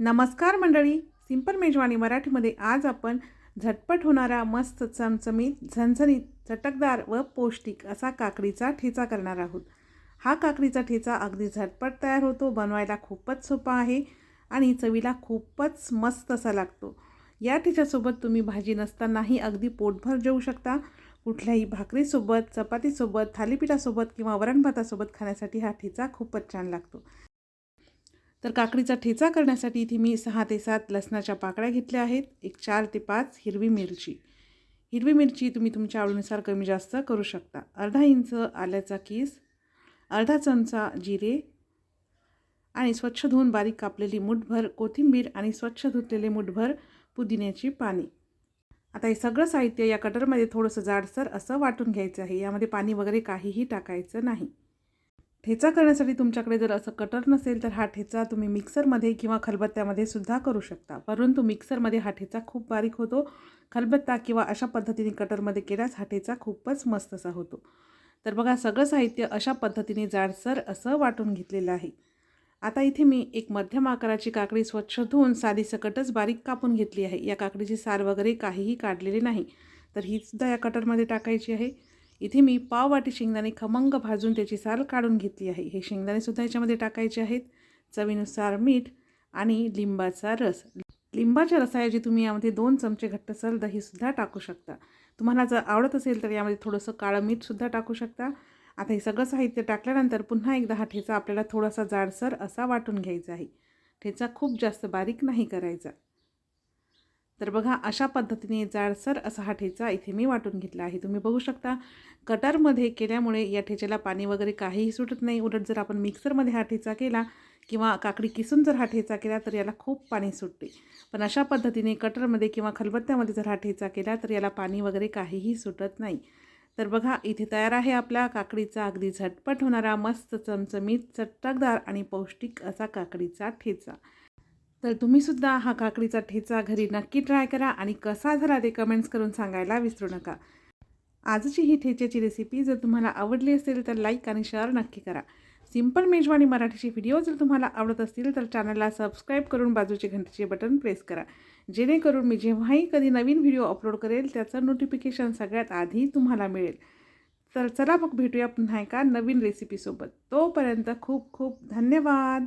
नमस्कार मंडळी. सिंपल मेजवानी मराठीमध्ये आज आपण झटपट होणारा मस्त चमचमीत झणझणीत चटकदार व पौष्टिक असा काकडीचा ठेचा करणार आहोत. हा काकडीचा ठेचा अगदी झटपट तयार होतो बनवायला खूपच सोपा आहे आणि चवीला खूपच मस्त असा लागतो. या ठेच्यासोबत तुम्ही भाजी नसतानाही अगदी पोटभर जेवू शकता. कुठल्याही भाकरीसोबत चपातीसोबत थालीपीठासोबत किंवा वरण भातासोबत खाण्यासाठी हा ठेचा खूपच छान लागतो. तर काकडीचा ठेचा करण्यासाठी इथे मी सहा ते सात लसणाच्या पाकळ्या घेतल्या आहेत. एक चार ते पाच हिरवी मिरची. हिरवी मिरची तुम्ही तुमच्या आवडीनुसार कमी जास्त करू शकता. अर्धा इंच आल्याचा कीस अर्धा चमचा जिरे आणि स्वच्छ धुवून बारीक कापलेली मुठभर कोथिंबीर आणि स्वच्छ धुतलेले मुठभर पुदिन्याची पाने. आता हे सगळं साहित्य या कटरमध्ये थोडंसं जाडसर असं वाटून घ्यायचं आहे. यामध्ये पाणी वगैरे काहीही टाकायचं नाही. ठेचा करण्यासाठी तुमच्याकडे जर असं कटर नसेल तर हा ठेचा तुम्ही मिक्सरमध्ये किंवा खलबत्त्यामध्ये सुद्धा करू शकता. परंतु मिक्सरमध्ये हा ठेचा खूप बारीक होतो. खलबत्ता किंवा अशा पद्धतीने कटरमध्ये केल्यास हा ठेचा खूपच मस्त असा होतो. तर बघा सगळं साहित्य अशा पद्धतीने जाडसर असं वाटून घेतलेलं आहे. आता इथे मी एक मध्यम आकाराची काकडी स्वच्छ धुवून साधी सकटच बारीक कापून घेतली आहे. या काकडीची सार वगैरे काहीही काढलेली नाही. तर ही सुद्धा या कटरमध्ये टाकायची आहे. इथे मी पाववाटी शेंगदाणे खमंग भाजून त्याची साल काढून घेतली आहे. हे शेंगदाणेसुद्धा याच्यामध्ये टाकायचे आहेत. चवीनुसार मीठ आणि लिंबाचा रस. लिंबाच्या रसाऐवजी तुम्ही यामध्ये दोन चमचे घट्टसर दहीसुद्धा टाकू शकता. तुम्हाला जर आवडत असेल तर यामध्ये थोडंसं काळं मीठसुद्धा टाकू शकता. आता हे सगळं साहित्य टाकल्यानंतर पुन्हा एकदा हा ठेचा आपल्याला थोडासा जाडसर असा वाटून घ्यायचा आहे. ठेचा खूप जास्त बारीक नाही करायचा. तर बघा अशा पद्धतीने जाडसर असा हा ठेचा इथे मी वाटून घेतला आहे. तुम्ही बघू शकता कटरमध्ये केल्यामुळे या ठेच्याला पाणी वगैरे काहीही सुटत नाही. उलट जर आपण मिक्सरमध्ये हा ठेचा केला किंवा काकडी किसून जर हा ठेचा केला तर याला खूप पाणी सुटते. पण अशा पद्धतीने कटरमध्ये किंवा खलबत्त्यामध्ये जर हा ठेचा केला तर याला पाणी वगैरे काहीही सुटत नाही. तर बघा इथे तयार आहे आपला काकडीचा अगदी झटपट होणारा मस्त चमचमीत चटकदार आणि पौष्टिक असा काकडीचा ठेचा. तर तुम्हीसुद्धा हा काकडीचा ठेचा घरी नक्की ट्राय करा आणि कसा झाला ते कमेंट्स करून सांगायला विसरू नका. आजची ही ठेच्याची रेसिपी जर तुम्हाला आवडली असेल तर लाईक आणि शेअर नक्की करा. सिंपल मेजवानी मराठीचे व्हिडिओ जर तुम्हाला आवडत असतील तर चॅनलला सबस्क्राईब करून बाजूचे घंटेचे बटन प्रेस करा. जेणेकरून मी जेव्हाही कधी नवीन व्हिडिओ अपलोड करेल त्याचं नोटिफिकेशन सगळ्यात आधी तुम्हाला मिळेल. तर चला मग भेटूया पुन्हा एका नवीन रेसिपीसोबत तोपर्यंत खूप खूप धन्यवाद!